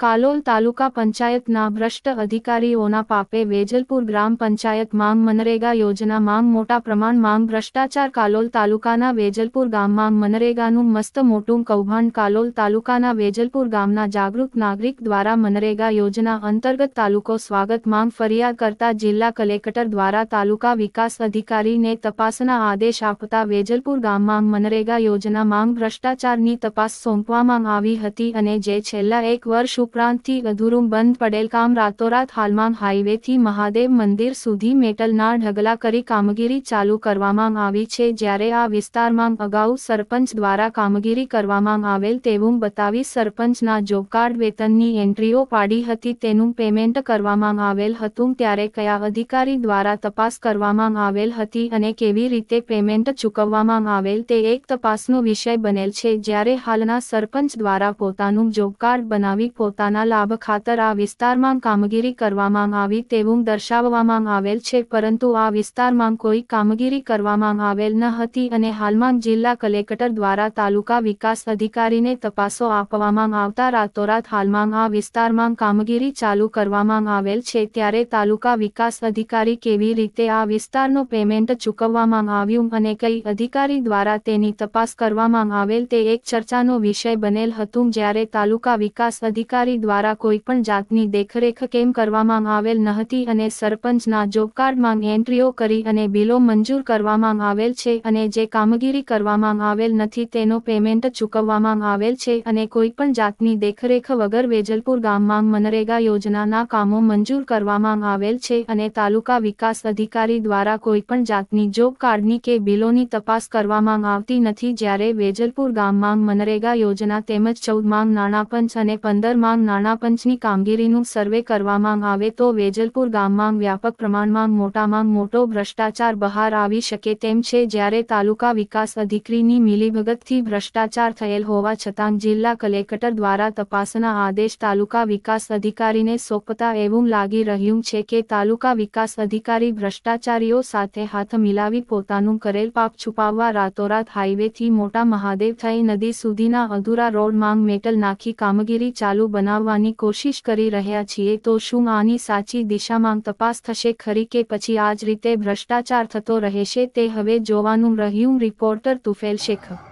કાલોલ તાલુકા પંચાયતના ભ્રષ્ટ અધિકારીઓના પાપે વેજલપુર ગ્રામ પંચાયત માંગ મનરેગા યોજના માંગ મોટા પ્રમાણ માંગ ભ્રષ્ટાચાર કાલોલ તાલુકાના વેજલપુર ગામમાં મનરેગાનું મસ્ત મોટું કૌભાંડ કાલોલ તાલુકાના વેજલપુર ગામના જાગૃત નાગરિક દ્વારા મનરેગા યોજના અંતર્ગત તાલુકો સ્વાગત માંગ ફરિયાદ કરતા જિલ્લા કલેક્ટર દ્વારા તાલુકા વિકાસ અધિકારીને તપાસના આદેશ આપતા વેજલપુર ગામમાં મનરેગા યોજના માંગ ભ્રષ્ટાચારની તપાસ સોંપવામાં આવી હતી અને જે છેલ્લા એક વર્ષ ઉપરાંતથી અધૂરું બંધ પડેલ કામ રાતોરાત હાલમાં હાઈવેથી મહાદેવ મંદિર સુધી મેટલના ઢગલા કરી કામગીરી ચાલુ કરવામાં આવી છે, જ્યારે આ વિસ્તારમાં અગાઉ સરપંચ દ્વારા કામગીરી કરવામાં આવેલ તેવું બતાવી સરપંચના જોબ કાર્ડ વેતનની એન્ટ્રીઓ પાડી હતી, તેનું પેમેન્ટ કરવામાં આવેલ હતું, ત્યારે કયા અધિકારી દ્વારા તપાસ કરવામાં આવેલ હતી અને કેવી રીતે પેમેન્ટ ચૂકવવામાં આવેલ તે એક તપાસનો વિષય બનેલ છે, જ્યારે હાલના સરપંચ દ્વારા પોતાનું જોબ કાર્ડ બનાવી પોતાના લાભ ખાતર આ વિસ્તારમાં કામગીરી કરવામાં આવી તેવું દર્શાવવામાં આવેલ છે, પરંતુ આ વિસ્તારમાં કોઈ કામગીરી કરવામાં આવેલ ન હતી અને હાલમાં જિલ્લા કલેક્ટર દ્વારા તાલુકા વિકાસ અધિકારીને તપાસો આપવામાં આવતા રાતોરાત હાલમાં આ વિસ્તારમાં કામગીરી ચાલુ કરવામાં આવેલ છે, ત્યારે તાલુકા વિકાસ અધિકારી કેવી રીતે આ વિસ્તારનો પેમેન્ટ ચૂકવવામાં આવ્યું અને કઈ અધિકારી દ્વારા તેની તપાસ કરવામાં આવેલ તે એક ચર્ચાનો વિષય બનેલ હતું, જ્યારે તાલુકા વિકાસ અધિકારી દ્વારા કોઈપણ જાતની દેખરેખ કેમ કરવામાં આવેલ ન હતી અને સરપંચના જોબકાર્ડમાં એન્ટ્રીઓ કરી અને બિલો મંજૂર કરવામાં આવેલ છે અને જે કામગીરી કરવામાં આવેલ નથી તેનો પેમેન્ટ ચૂકવવામાં આવેલ છે અને કોઈપણ જાતની દેખરેખ વગર વેજલપુર ગામમાં મનરેગા યોજનાના કામો મંજૂર કરવામાં આવેલ છે અને તાલુકા વિકાસ અધિકારી દ્વારા કોઈપણ જાતની જોબ કાર્ડની કે બિલોની તપાસ કરવામાં આવતી નથી જ્યારે વેજલપુર ગામમાં મનરેગા યોજના તેમજ ચૌદ માંગ નાણાપંચ અને પંદર માંગ નાણાં પંચની કામગીરીનું સર્વે કરવામાં આવે તો વેજલપુર ગામમાં વ્યાપક પ્રમાણમાં મોટામાં મોટો ભ્રષ્ટાચાર બહાર આવી શકે તેમ છે જ્યારે તાલુકા વિકાસ અધિકારીની મિલીભગતથી ભ્રષ્ટાચાર થયેલ હોવા છતાં જિલ્લા કલેક્ટર દ્વારા તપાસના આદેશ તાલુકા વિકાસ અધિકારીને સોંપતા એવું લાગી રહ્યું છે કે તાલુકા વિકાસ અધિકારી ભ્રષ્ટાચારીઓ સાથે હાથ મિલાવી પોતાનું કરેલ પાપ છુપાવવા રાતોરાત હાઈવેથી મોટા મહાદેવ થઈ નદી સુધીના અધૂરા રોડ માંગ મેટલ નાખી કામગીરી ચાલુ બનાવવાની કોશિશ કરી રહ્યા છીએ તો શું આની સાચી દિશામાં તપાસ થશે ખરી કે પછી આ જ રીતે ભ્રષ્ટાચાર થતો રહેશે તે હવે જોવાનું રહ્યું રિપોર્ટર તુફેલ શેખ.